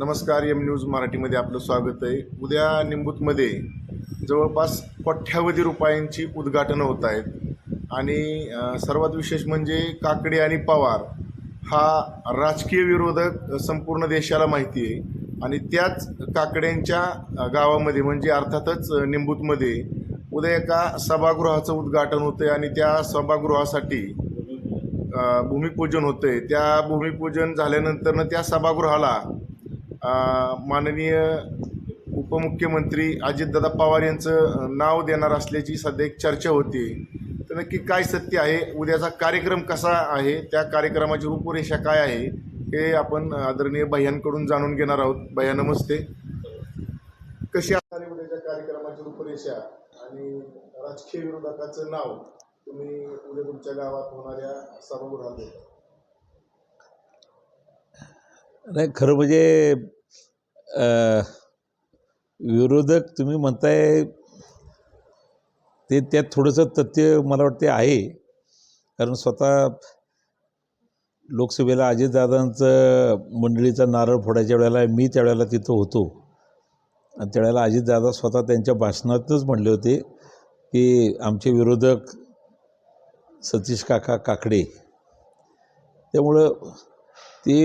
नमस्कार M news मराठीमध्ये आपलं स्वागत आहे. उद्या निंबूतमध्ये जवळपास कोट्यावधी रुपयांची उद्घाटनं होत आहेत. आणि सर्वात विशेष म्हणजे काकडे आणि पवार हा राजकीय विरोधक संपूर्ण देशाला माहिती आहे. आणि त्याच काकड्यांच्या गावामध्ये म्हणजे अर्थातच निंबूतमध्ये उद्या एका सभागृहाचं उद्घाटन होतं आहे आणि त्या सभागृहासाठी भूमिपूजन होतं आहे त्या भूमिपूजन झाल्यानंतरनं त्या सभागृहाला माननीय उपमुख्यमंत्री अजितदादा पवार यांचं नाव देणार असल्याची सध्या एक चर्चा होती. तर नक्की काय सत्य आहे? उद्याचा कार्यक्रम कसा आहे? त्या कार्यक्रमाची रूपरेषा काय आहे? हे आपण आदरणीय भैयांकडून जाणून घेणार आहोत. भैया नमस्ते. कशी असणार उद्याच्या कार्यक्रमाची रूपरेषा? आणि राजकीय विरोधकाचं नाव तुम्ही उद्या तुमच्या गावात होणाऱ्या सभागृहात देता. नाही खरं म्हणजे विरोधक तुम्ही म्हणताय ते त्यात थोडंसं तथ्य मला वाटते आहे. कारण स्वतः लोकसभेला अजितदादांचं मंडळीचा नारळ फोडायच्या वेळेला मी त्यावेळेला तिथं होतो. आणि त्यावेळेला अजितदादा स्वतः त्यांच्या भाषणातच म्हणले होते की आमचे विरोधक सतीश काका काकडे. त्यामुळं ते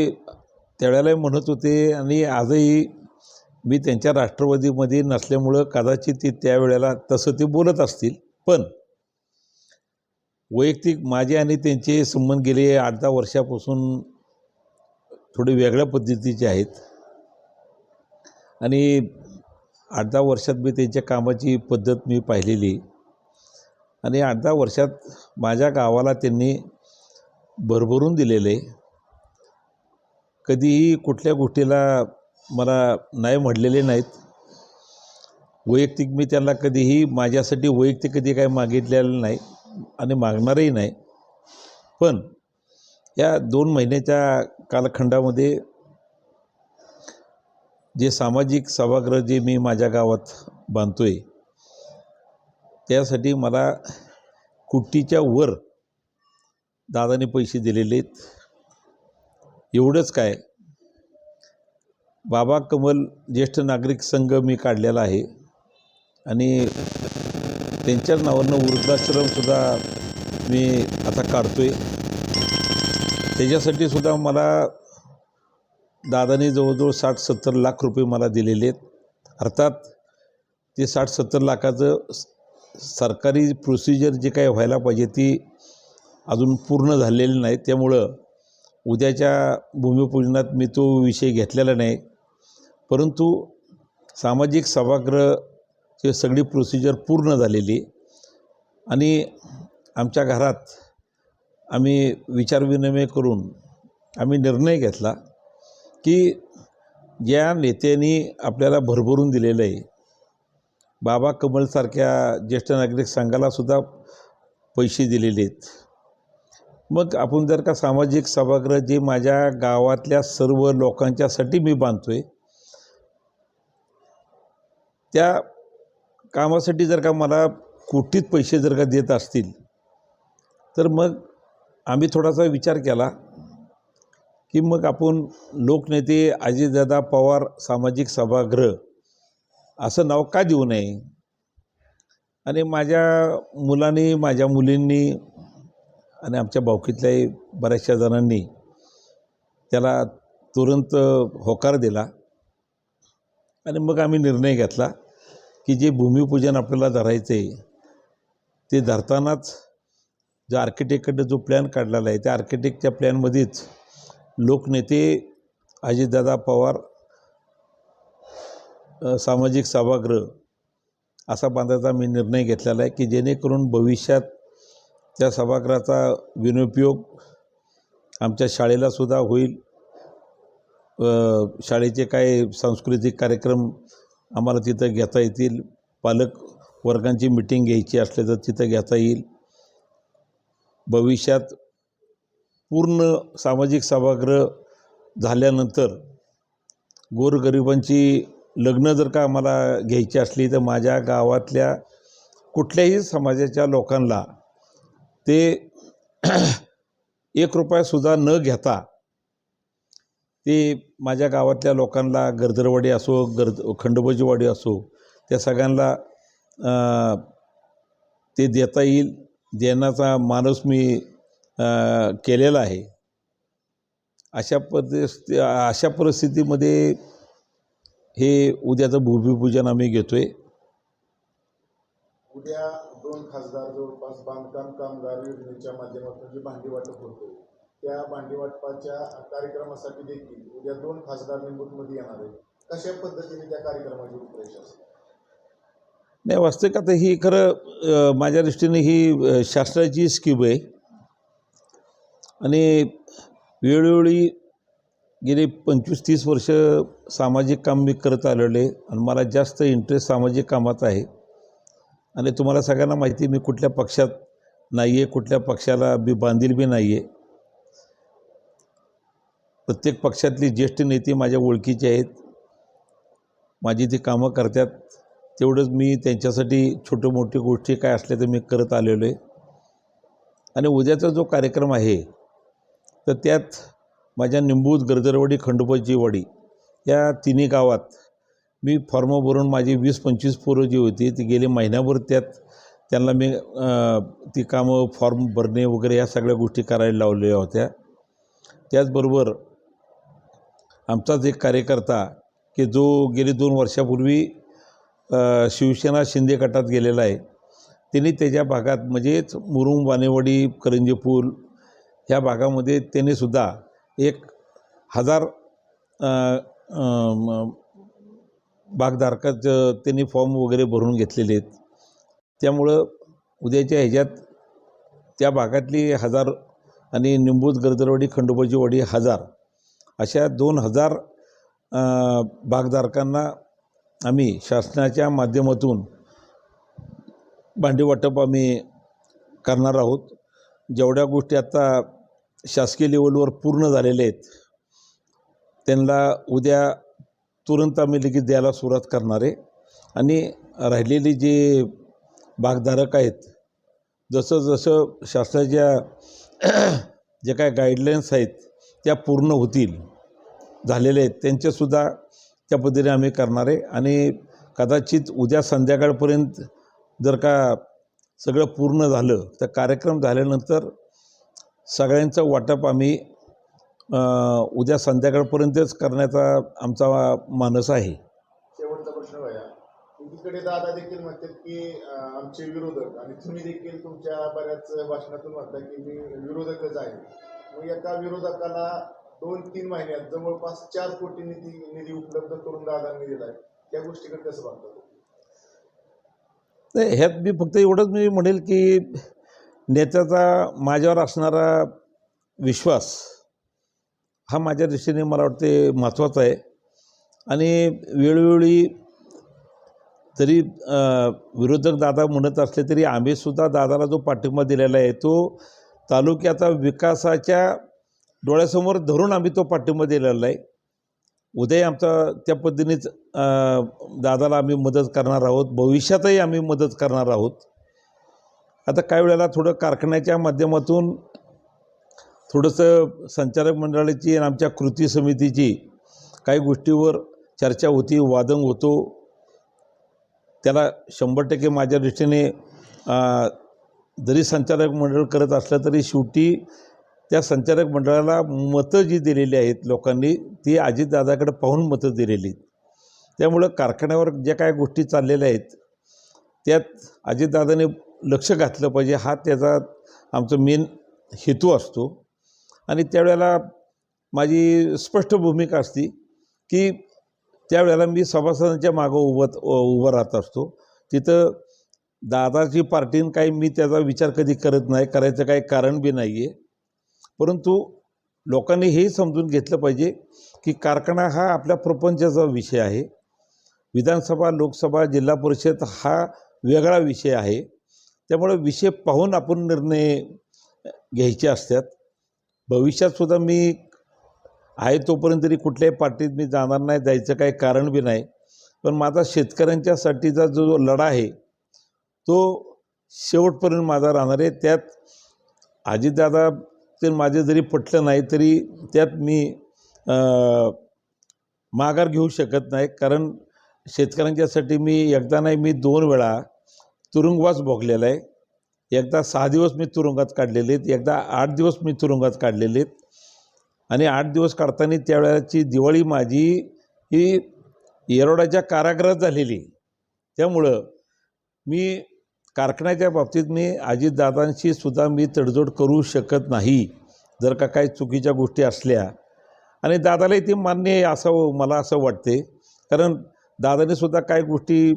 त्यावेळेला म्हणत होते आणि आजही मी त्यांच्या राष्ट्रवादीमध्ये नसल्यामुळं कदाचित ते त्यावेळेला तसं ते बोलत असतील. पण वैयक्तिक माझे आणि त्यांचे संबंध गेले आठ दहा वर्षापासून थोडे वेगळ्या पद्धतीचे आहेत. आणि आठ दहा वर्षात मी त्यांच्या कामाची पद्धत मी पाहिलेली. आणि आठ दहा वर्षात माझ्या गावाला त्यांनी भरभरून दिलेले. आहे कधीही कुठल्या गोष्टीला मला नाही म्हणलेले नाहीत. वैयक्तिक मी त्यांना कधीही माझ्यासाठी वैयक्तिक कधी काही मागितलेलं नाही आणि मागणारही नाही. पण या दोन महिन्याच्या कालखंडामध्ये जे सामाजिक सभागृह जे मी माझ्या गावात बांधतो आहे त्यासाठी मला कुट्टीच्या वर दादाने पैसे दिलेले आहेत. एवढंच काय? बाबा कमल ज्येष्ठ नागरिक संघ मी काढलेला आहे. आणि त्यांच्याच नावानं वृद्धाश्रमसुद्धा मी आता काढतो आहे त्याच्यासाठी सुद्धा मला दादाने जवळजवळ साठ सत्तर लाख रुपये मला दिलेले आहेत. अर्थात ते साठ सत्तर लाखाचं सरकारी प्रोसिजर जे काही व्हायला पाहिजे ती अजून पूर्ण झालेली नाही. त्यामुळं उद्याच्या भूमिपूजनात मी तो विषय घेतलेला नाही. परंतु सामाजिक सभागृहची सगळी प्रोसिजर पूर्ण झालेली आणि आमच्या घरात आम्ही विचारविनिमय करून आम्ही निर्णय घेतला की ज्या नेत्यांनी आपल्याला भरभरून दिलेलं आहे बाबा कमलसारख्या ज्येष्ठ नागरिक संघालासुद्धा पैसे दिलेले आहेत. मग आपण जर का सामाजिक सभागृह जे माझ्या गावातल्या सर्व लोकांच्यासाठी मी बांधतो आहे त्या कामासाठी जर का मला कोटीत पैसे जर का देत असतील तर मग आम्ही थोडासा विचार केला की मग आपण लोकनेते अजितदादा पवार सामाजिक सभागृह असं नाव का देऊ नये? आणि माझ्या मुलांनी माझ्या मुलींनी आणि आमच्या भावकीतल्याही बऱ्याचशा जणांनी त्याला तुरंत होकार दिला. आणि मग आम्ही निर्णय घेतला की जे भूमिपूजन आपल्याला धरायचं आहे ते धरतानाच जो आर्किटेक्टकडं जो प्लॅन काढलेला आहे त्या आर्किटेक्टच्या प्लॅनमध्येच लोकनेते अजितदादा पवार सामाजिक सभागृह असा बांधायचा मी निर्णय घेतलेला आहे की जेणेकरून भविष्यात त्या सभागृहाचा विनियोग आमच्या शाळेलासुद्धा होईल. शाळेचे काही सांस्कृतिक कार्यक्रम आम्हाला तिथं घेता येतील. पालक वर्गांची मिटिंग घ्यायची असले तर तिथं घेता येईल. भविष्यात पूर्ण सामाजिक सभागृह झाल्यानंतर गोरगरिबांची लग्न जर का आम्हाला घ्यायची असली तर माझ्या गावातल्या कुठल्याही समाजाच्या लोकांना ते एक रुपयासुद्धा न घेता ते माझ्या गावातल्या लोकांना गर्दरवाडी असो गर्द खंडोबाचीवाडी असो त्या सगळ्यांना ते देता येईल देण्याचा माणूस मी केलेला आहे. अशा पद्धती अशा परिस्थितीमध्ये हे उद्याचं भूमिपूजन आम्ही घेतो आहे उद्या दोन खासदार जवळपास बांधकाम कामगार योजनेच्या माध्यमातून जे भांडी वाटप होते त्या भांडी वाटपाच्या कार्यक्रमासाठी देखील उद्या दोन खासदार निंबूतमध्ये येणार आहे कशा पद्धतीने त्या कार्यक्रमाची रूपरेषा असते? नाही वास्तविकात ही खरं माझ्या दृष्टीने ही शासनाची स्कीम आहे. आणि वेळोवेळी गेली पंचवीस तीस वर्ष सामाजिक काम मी करत आलेले आणि मला जास्त इंटरेस्ट सामाजिक कामात आहे. आणि तुम्हाला सगळ्यांना माहिती मी कुठल्या पक्षात नाही आहे कुठल्या पक्षाला मी बांधील बी नाही आहे प्रत्येक पक्षातली ज्येष्ठ नेते माझ्या ओळखीचे आहेत. माझी ती कामं करतात तेवढंच मी त्यांच्यासाठी छोटे मोठे गोष्टी काय असल्या तर मी करत आलेलो आहे आणि उद्याचा जो कार्यक्रम आहे तर त्यात माझ्या निंबूत गरजरवाडी खंडोबाची वाडी या तिन्ही गावात मी फॉर्म भरून माझी वीस पंचवीस पोरं जी होती ती गेले महिन्याभर त्यात. त्यांना मी ती कामं फॉर्म भरणे वगैरे या सगळ्या गोष्टी करायला लावलेल्या होत्या. त्याचबरोबर आमचाच एक कार्यकर्ता की जो गेली दोन वर्षापूर्वी शिवसेना शिंदे गटात गेलेला आहे. त्यांनी त्याच्या भागात म्हणजेच मुरुम वानेवाडी करंजीपूल ह्या भागामध्ये त्यांनी सुद्धा एक हजार अ, भागधारकाचं त्यांनी फॉर्म वगैरे भरून घेतलेले आहेत. त्यामुळं उद्याच्या ह्याच्यात त्या भागातली हजार आणि निंबूत गर्दरवाडी खंडोबाची वाडी हजार अशा दोन हजार भागधारकांना आम्ही शासनाच्या माध्यमातून भांडी वाटप आम्ही करणार आहोत. जेवढ्या गोष्टी आता शासकीय लेवलवर पूर्ण झालेल्या आहेत त्यांना उद्या तुरंत आम्ही लगेच द्यायला सुरुवात करणार आहे. आणि राहिलेली जे भागधारक आहेत जसं जसं शासनाच्या जे काय गाईडलाईन्स आहेत त्या पूर्ण होतील झालेले आहेत त्यांच्यासुद्धा त्या पद्धतीने आम्ही करणार आहे. आणि कदाचित उद्या संध्याकाळपर्यंत जर का सगळं पूर्ण झालं तर कार्यक्रम झाल्यानंतर सगळ्यांचं वाटप आम्ही उद्या संध्याकाळपर्यंतच करण्याचा आमचा मानस आहे. शेवटचा प्रश्न भया एकीकडे दादा देखील म्हणतात की आमचे विरोधक आणि तुम्ही देखील तुमच्या बऱ्याच भाषणातून म्हणता की मी विरोधकच आहे. मग एका विरोधकाला दोन तीन महिन्यात जवळपास चार कोटी निधी निधी उपलब्ध करून दादांनी दिलाय. त्या गोष्टीकडे कसं बघता तुम्ही? नाही ह्यात मी फक्त एवढंच मी म्हणेल की नेत्याचा माझ्यावर असणारा विश्वास हा माझ्या दृष्टीने मला वाटते महत्त्वाचा आहे. आणि वेळोवेळी तरी विरोधक दादा म्हणत असले तरी आम्हीसुद्धा दादाला जो पाठिंबा दिलेला आहे तो तालुक्याचा विकासाच्या डोळ्यासमोर धरून आम्ही तो पाठिंबा दिलेला आहे. उद्या आमचा त्या पद्धतीनेच दादाला आम्ही मदत करणार आहोत. भविष्यातही आम्ही मदत करणार आहोत. आता काही वेळेला थोडं कारखान्याच्या माध्यमातून थोडंसं संचालक मंडळाची आणि आमच्या कृती समितीची काही गोष्टीवर चर्चा होती वादंग होतो. त्याला शंभर टक्के माझ्या दृष्टीने जरी संचालक मंडळ करत असलं तरी शेवटी त्या संचालक मंडळाला मतं जी दिलेली आहेत लोकांनी ती अजितदादाकडे पाहून मतं दिलेली आहेत. त्यामुळं कारखान्यावर ज्या काय गोष्टी चाललेल्या आहेत त्यात अजितदादाने लक्ष घातलं पाहिजे. हा त्याचा आमचा मेन हेतू असतो. आणि त्यावेळेला माझी स्पष्ट भूमिका असती की त्यावेळेला मी सभासदांच्या मागं उभं उभं राहत असतो. तिथं दादाची पार्टीन काही मी त्याचा विचार कधी करत नाही करायचं काही कारण बी नाही आहे परंतु लोकांनी हे समजून घेतलं पाहिजे की कारखाना हा आपल्या प्रपंचाचा विषय आहे. विधानसभा लोकसभा जिल्हा परिषद हा वेगळा विषय आहे. त्यामुळे विषय पाहून आपण निर्णय घ्यायचे असतात. भविष्यातसुद्धा मी आहे तोपर्यंत तरी कुठल्याही पार्टीत मी जाणार नाही जायचं काही कारण बी नाही. पण माझा शेतकऱ्यांच्यासाठीचा जो लढा आहे तो शेवटपर्यंत माझा राहणार आहे. त्यात अजितदादा ते माझे जरी पटलं नाही तरी त्यात मी माघार घेऊ शकत नाही. कारण शेतकऱ्यांच्यासाठी मी एकदा नाही मी दोन वेळा तुरुंगवास भोगलेला आहे. एकदा सहा दिवस मी तुरुंगात काढलेले आहेत एकदा आठ दिवस मी तुरुंगात काढलेले आहेत. आणि आठ दिवस काढताना त्यावेळेची दिवाळी माझी ही येरोडाच्या कारागृहात झालेली. त्यामुळं मी कारखान्याच्या बाबतीत मी अजितदादांशी सुद्धा मी तडजोड करू शकत नाही जर का काही चुकीच्या गोष्टी असल्या. आणि दादालाही ते मान्य आहे असं मला असं वाटते कारण दादाने सुद्धा काही गोष्टी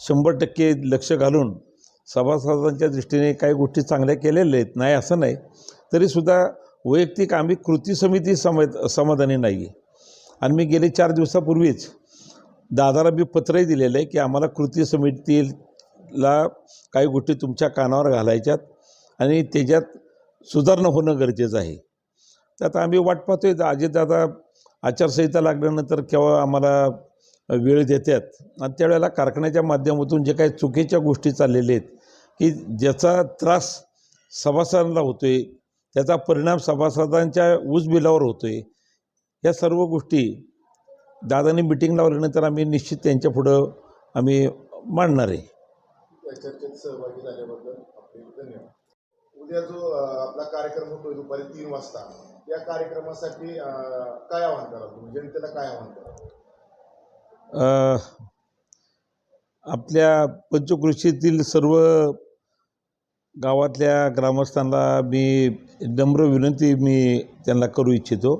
शंभर टक्के लक्ष घालून सभासदांच्या दृष्टीने काही गोष्टी चांगल्या केलेल्या आहेत नाही असं नाही. तरीसुद्धा वैयक्तिक आम्ही कृती समिती सम समाधानी नाही आहे. आणि मी गेले चार दिवसापूर्वीच दादाला मी पत्रही दिलेलं आहे की आम्हाला कृती समितीला काही गोष्टी तुमच्या कानावर घालायच्यात आणि त्याच्यात सुधारणा होणं गरजेचं आहे. तर आता आम्ही वाट पाहतोय. अजितदादा आचारसंहिता लागल्यानंतर केव्हा आम्हाला वेळ देतात. आणि त्यावेळेला कारखान्याच्या माध्यमातून जे काही चुकीच्या गोष्टी चाललेल्या आहेत की ज्याचा त्रास सभासदांना होतो आहे त्याचा परिणाम सभासदांच्या ऊसबिलावर होतो आहे या सर्व गोष्टी दादांनी मिटिंग लावल्यानंतर आम्ही निश्चित त्यांच्या पुढं आम्ही मांडणार आहे. उद्या जो आपला कार्यक्रम होतो दुपारी तीन वाजता या कार्यक्रमासाठी काय आव्हान करा तुम्ही? जनतेला काय आव्हान करा आपल्या पंचकृषीतील सर्व गावातल्या ग्रामस्थांना मी नम्र विनंती मी त्यांना करू इच्छितो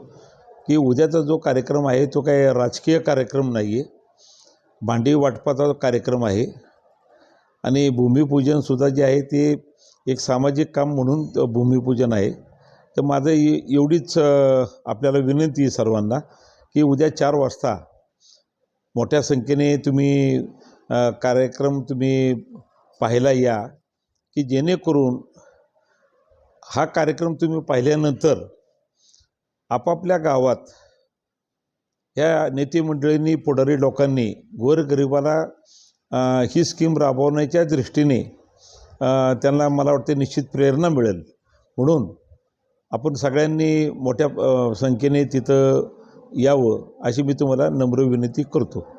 की उद्याचा जो कार्यक्रम आहे तो काही राजकीय कार्यक्रम नाही आहे भांडी वाटपाचा कार्यक्रम आहे. आणि भूमिपूजनसुद्धा जे आहे ते एक सामाजिक काम म्हणून भूमिपूजन आहे. तर माझं एवढीच आपल्याला विनंती आहे सर्वांना की उद्या चार वाजता मोठ्या संख्येने तुम्ही कार्यक्रम तुम्ही पाहायला या की जेणेकरून हा कार्यक्रम तुम्ही पाहिल्यानंतर आपापल्या गावात ह्या नेतेमंडळींनी पुढारी लोकांनी गोरगरिबाला ही स्कीम राबवण्याच्या दृष्टीने त्यांना मला वाटते निश्चित प्रेरणा मिळेल. म्हणून आपण सगळ्यांनी मोठ्या संख्येने तिथं यावं अशी मी तुम्हाला नम्र विनंती करतो.